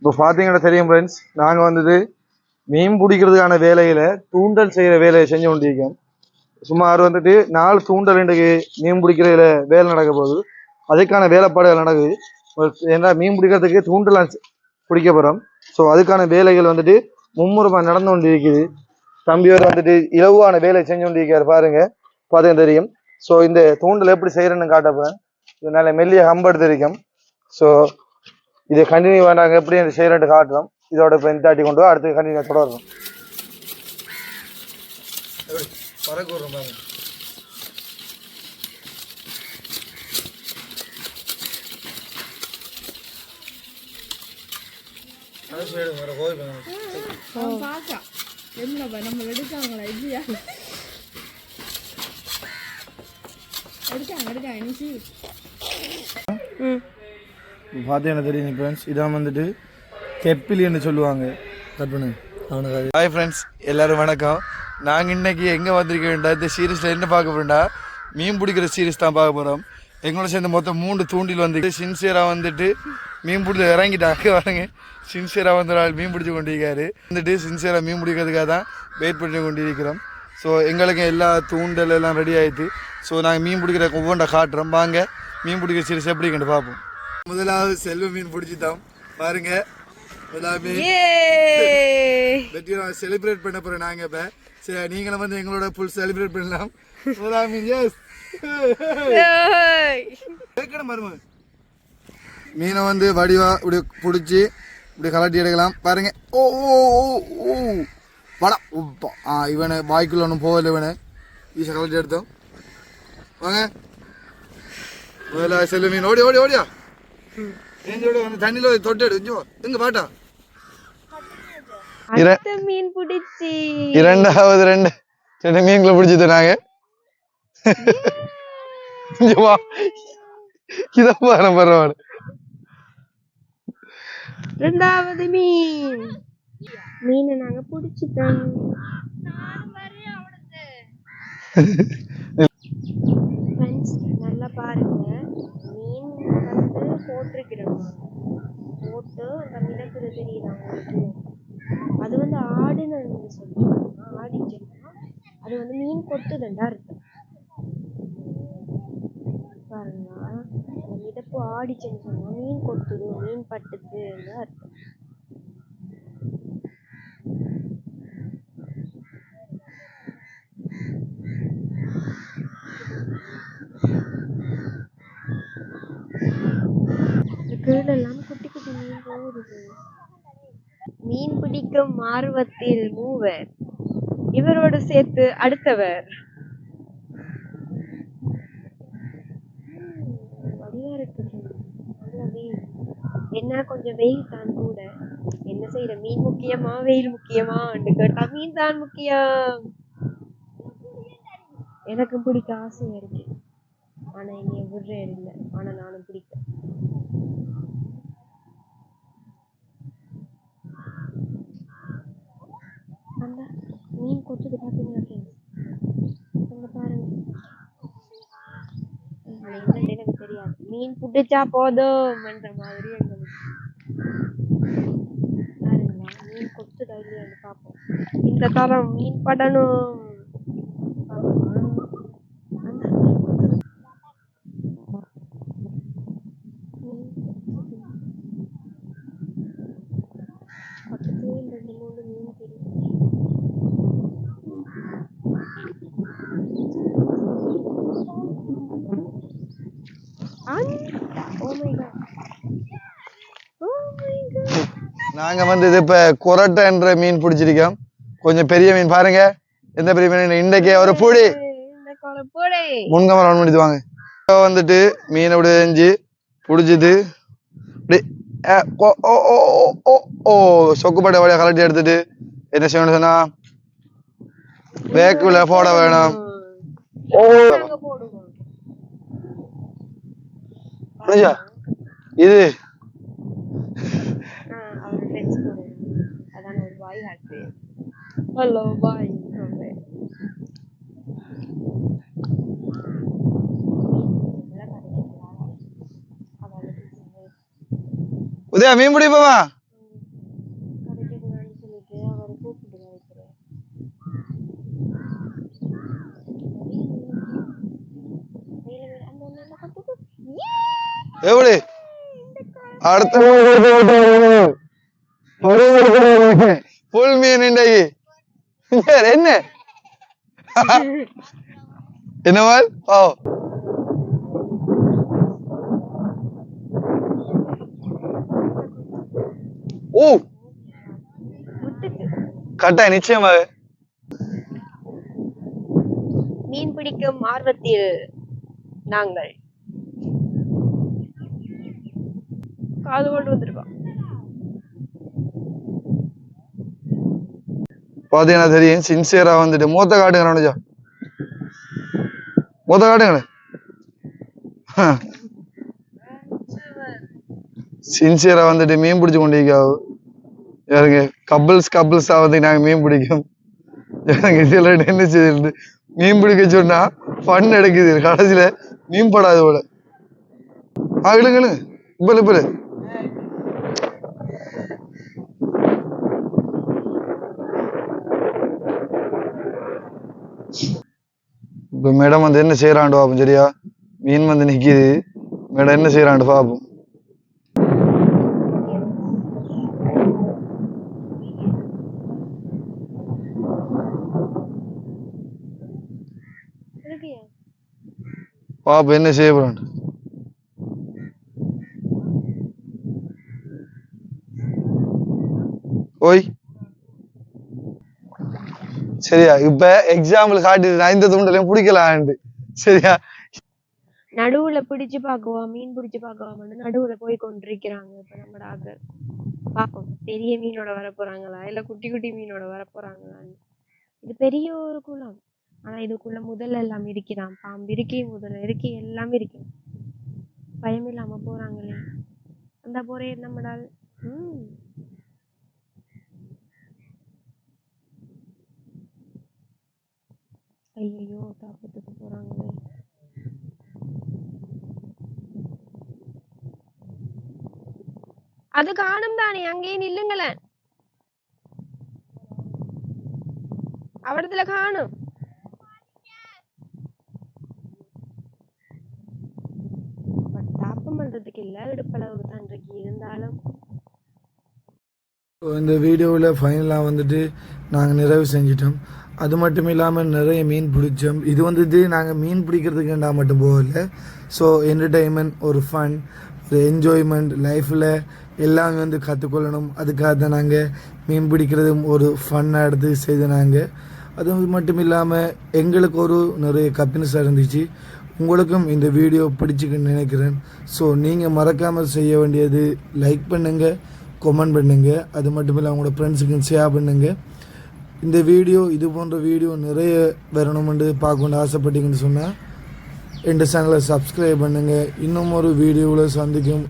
இப்போ பார்த்தீங்கன்னா தெரியும் ஃப்ரெண்ட்ஸ் நாங்கள் வந்துட்டு மீன் பிடிக்கிறதுக்கான வேலையில் தூண்டல் செய்கிற வேலையை செஞ்சு கொண்டிருக்கோம். சுமார் வந்துட்டு நாலு தூண்டல் இன்றைக்கு மீன் பிடிக்கிறதுல வேலை நடக்க போகுது. அதுக்கான வேலைப்பாடுகள் நடக்குது. ஏன்னா மீன் பிடிக்கிறதுக்கு தூண்டல் பிடிக்க போகிறோம் ஸோ அதுக்கான வேலைகள் வந்துட்டு மும்முரமாக நடந்து கொண்டு இருக்குது தம்பியோர் வந்துட்டு இலவான வேலை செஞ்சு கொண்டிருக்காரு பாருங்க. பார்த்தீங்க தெரியும். ஸோ இந்த தூண்டல் எப்படி செய்கிறேன்னு காட்டப்போறேன் இதனால் மெல்லிய ஹம்பெடுத்து இருக்கும் ஸோ இதை கண்டினியூ நாங்கள் எப்படி இந்த செய்யறேன்ட்டு காட்டுறோம் இதோட இப்போ தாட்டி கொண்டு அடுத்து கண்டினியூ தொடரும் எடுக்காங்க எடுக்காங்க பார்த்தீங்கன்னா தெரியும் ஃப்ரெண்ட்ஸ் இதான் வந்துட்டு கெப்பிலி சொல்லுவாங்க. கட் பண்ணு அவனுக்கு ஹாய் ஃப்ரெண்ட்ஸ் எல்லாரும் வணக்கம். நாங்கள் இன்னைக்கு எங்கே வந்திருக்க வேண்டாம் இந்த சீரீஸில் என்ன பார்க்க போறோம்டா? மீன் பிடிக்கிற சீரீஸ் தான் பார்க்க போகிறோம் எங்களோட சேர்ந்து மொத்தம் மூணு தூண்டில் வந்துட்டு சின்சியராக வந்துட்டு மீன் பிடிச்சி இறங்கிட்டாங்க. வரங்க சின்சியராக வந்து ஒரு ஆள் மீன் பிடிச்சி கொண்டிருக்காரு. வந்துட்டு சின்சியராக மீன் பிடிக்கிறதுக்காக தான் வெயிட் பண்ணி கொண்டிருக்கிறோம். ஸோ எங்களுக்கு எல்லா தூண்டல் எல்லாம் ரெடி ஆகிட்டு ஸோ நாங்கள் மீன் பிடிக்கிற ஒவ்வொன்றா காட்டுறோம். வாங்க. மீன் பிடிக்கிற சீரீஸ் எப்படி கண்டு பார்ப்போம். முதலாவது செல்வ மீன் பிடிச்சிட்டோம். பாருங்க. முதலாவது வெற்றி செலிப்ரேட் பண்ண போறோம் நாங்க இப்ப. சரி நீங்களும் வந்து எங்களோட ஃபுல் செலிப்ரேட் பண்ணலாம். முதலாவது மீன் எஸ் மருமக. மீனை வந்து வடிவா இப்படி பிடிச்சி இப்படி கலட்டி எடுக்கலாம். பாருங்க. ஓ ஓ ஓ ஓ உப்பா. ஆ இவனை வாய்க்குள்ள ஒன்றும் போகல இவனை. ஈஸியாக கலட்டி எடுத்தோம். வாங்க. முதல்ல செல்வ மீன். ஓடி ஓடி ஓடியா. ஏஞ்சோட வந்து தண்ணியில தொட்டு எடு. இங்க வா. இங்க பாட்டா மீன் பிடிச்சி. இரண்டாவது ரெண்டு. ரெண்டு மீன்களை பிடிச்சது நாங்க. வா. இத பாரு பரவாயில்ல ரெண்டாவது மீன். மீனை நாங்க பிடிச்சிட்டோம். நல்லா பாருங்க. மீன் வந்து போட்டிருக்கிறோம். போட்டு அந்த மிதக்குது தெரியுதா உங்களுக்கு? அது வந்து ஆடுன்னு சொல்லுவாங்க. ஆடிச்சுன்னா அது வந்து மீன் கொத்துதுண்டா இருக்கு பாருங்க. அந்த மிதப்பு ஆடிச்சுன்னு சொன்னா மீன் கொத்துது மீன் பட்டுதுன்னு அர்த்தம் இந்த கீழெல்லாம் குட்டி குட்டி மீன் போகுது. மீன் பிடிக்கும் ஆர்வத்தில் மூவர். இவரோடு சேர்த்து அடுத்தவர். என்ன? கொஞ்சம் வெயில் தான் கூட. என்ன செய்யற மீன் முக்கியமா? வெயில் முக்கியமா கேட்டா மீன் தான் முக்கியம். எனக்கும் பிடிக்க ஆசையா இருக்கு. ஆனா என்னைய விடுறேன் இல்லை. ஆனா நானும் பிடிப்பேன் அந்த மீன் கொத்துது பாத்தீங்களா friends? அங்க பாருங்க ஆனா என்னன்னு எனக்கு புடிச்சா போதும் என்ற மாதிரி எங்களுக்கு பாருங்களா மீன் கொத்துதா பார்ப்போம். இந்த தரம் மீன் படணும். பக்கத்துலேயே மீன் ரெண்டு மூணு மீன் தெரியும். நாங்க வந்து இது இப்ப கொரட்டைன்ற மீன் பிடிச்சிருக்கோம். கொஞ்சம் பெரிய மீன் பாருங்க. எந்த பெரிய மீன்? இன்றைக்கு ஒரு பூடி. இந்த கொலை போடே முன்கமரம் வாங்க. வந்துட்டு மீனை இப்படி செஞ்சு பிடிச்சிது. இப்படி ஓ ஓ ஓ ஓ, ஓ ஓ வழியா கலட்டி எடுத்துட்டு என்ன செய்யணும் சொன்னா வேக்குல போட வேணும். ஓ. அனுஜா, இது. ஆ, அவர் ஃப்ரெண்ட்ஸ் கூட அதான் ஒரு பாய் ஹாட் ஹலோ பாய் உதயா மீன் பிடிப்போமா? எப்படி அடுத்த புல் மீன் சரி, என்ன? என்னவால் ஓ. ஓ கட்டாய நிச்சயமாக. மீன் பிடிக்கும் ஆர்வத்தில் நாங்கள். காது கொண்டு வந்திருக்கான் பாத்தீங்கன்னா தெரியும் சின்சியரா வந்துட்டு மூத்த காட்டுங்க நோனிஜா மூத்த காட்டுங்களேன் சின்சியரா வந்துட்டு மீன் பிடிச்சு கொண்டிருக்காவு யாருங்க கபிள்ஸ் கப்பிள்ஸா வந்து நாங்க மீன் பிடிக்கும். எனக்கு இதுல என்ன செய்யுது மீன் பிடிக்க சொன்னா ஃபன் எடுக்குது. கடைசியில மீன் படாது போல. ஆ இழுங்க இழுங்க. இப்ப இப்ப இப்ப மேடம் வந்து என்ன செய்யறாண்டு பாப்போம் சரியா? மீன் வந்து நிக்குது. மேடம் என்ன செய்யறாண்டு பாப்போம் பாப்போம் என்ன செய்ய போறாண்டு ஓய் சரியா? இப்ப எக்ஸாம்பிள் காட்டிட்டு நான் இந்த துண்டலையும் பிடிக்கலான்ட்டு. சரியா? நடுவுல பிடிச்சு பாக்குவா மீன் பிடிச்சு பாக்குவான்னு நடுவுல போய் கொண்டிருக்கிறாங்க. இப்ப நம்ம ஆக்கள் பாப்போம் பெரிய மீனோட வர போறாங்களா இல்ல குட்டி குட்டி மீனோட வர போறாங்களான்னு இது பெரிய ஒரு குளம். ஆனா இதுக்குள்ள முதல்ல எல்லாம் இருக்கிறான் பாம்பு இருக்கி முதல்ல இருக்கி எல்லாம் இருக்கு. பயம் இல்லாம போறாங்களே. அந்த போறே நம்மடால் உம் ஐயோ தாக்கத்துக்கு போகிறாங்களே அது காணும் தானே அங்கேயே நில்லுங்களேன் அவடத்துல காணும். தாப்பம் பண்றதுக்கு இல்ல இடுப்பளவுக்கு தான் இருக்கு இருந்தாலும் இந்த வீடியோவில் ஃபைனலாக வந்துட்டு நாங்கள் நிறைவு செஞ்சிட்டோம். அது மட்டும் இல்லாமல் நிறைய மீன் பிடிச்சோம். இது வந்துட்டு நாங்கள் மீன் பிடிக்கிறதுக்குண்டா மட்டும் போகல. ஸோ என்டர்டெயின்மெண்ட் ஒரு ஃபன் ஒரு என்ஜாய்மெண்ட் லைஃப்பில் எல்லாமே வந்து கற்றுக்கொள்ளணும் அதுக்காக தான் நாங்கள் மீன் பிடிக்கிறதும் ஒரு ஃபன்னாக எடுத்து செய்து நாங்கள் அது மட்டும் இல்லாமல் எங்களுக்கு ஒரு நிறைய கப்பினஸாக இருந்துச்சு. உங்களுக்கும் இந்த வீடியோ பிடிச்சிக்குன்னு நினைக்கிறேன். ஸோ நீங்கள் மறக்காமல் செய்ய வேண்டியது லைக் பண்ணுங்கள் கமெண்ட் பண்ணுங்கள் அது மட்டும் இல்லை அவங்களோட ஃப்ரெண்ட்ஸுக்கும் ஷேர் பண்ணுங்கள் இந்த வீடியோ இது போன்ற வீடியோ நிறைய வரணுமென்று பார்க்கணுன்னு ஆசைப்பட்டீங்கன்னு சொன்னால் எந்த சேனலை சப்ஸ்கிரைப் பண்ணுங்கள் இன்னும் ஒரு வீடியோவில் சந்திக்கும்.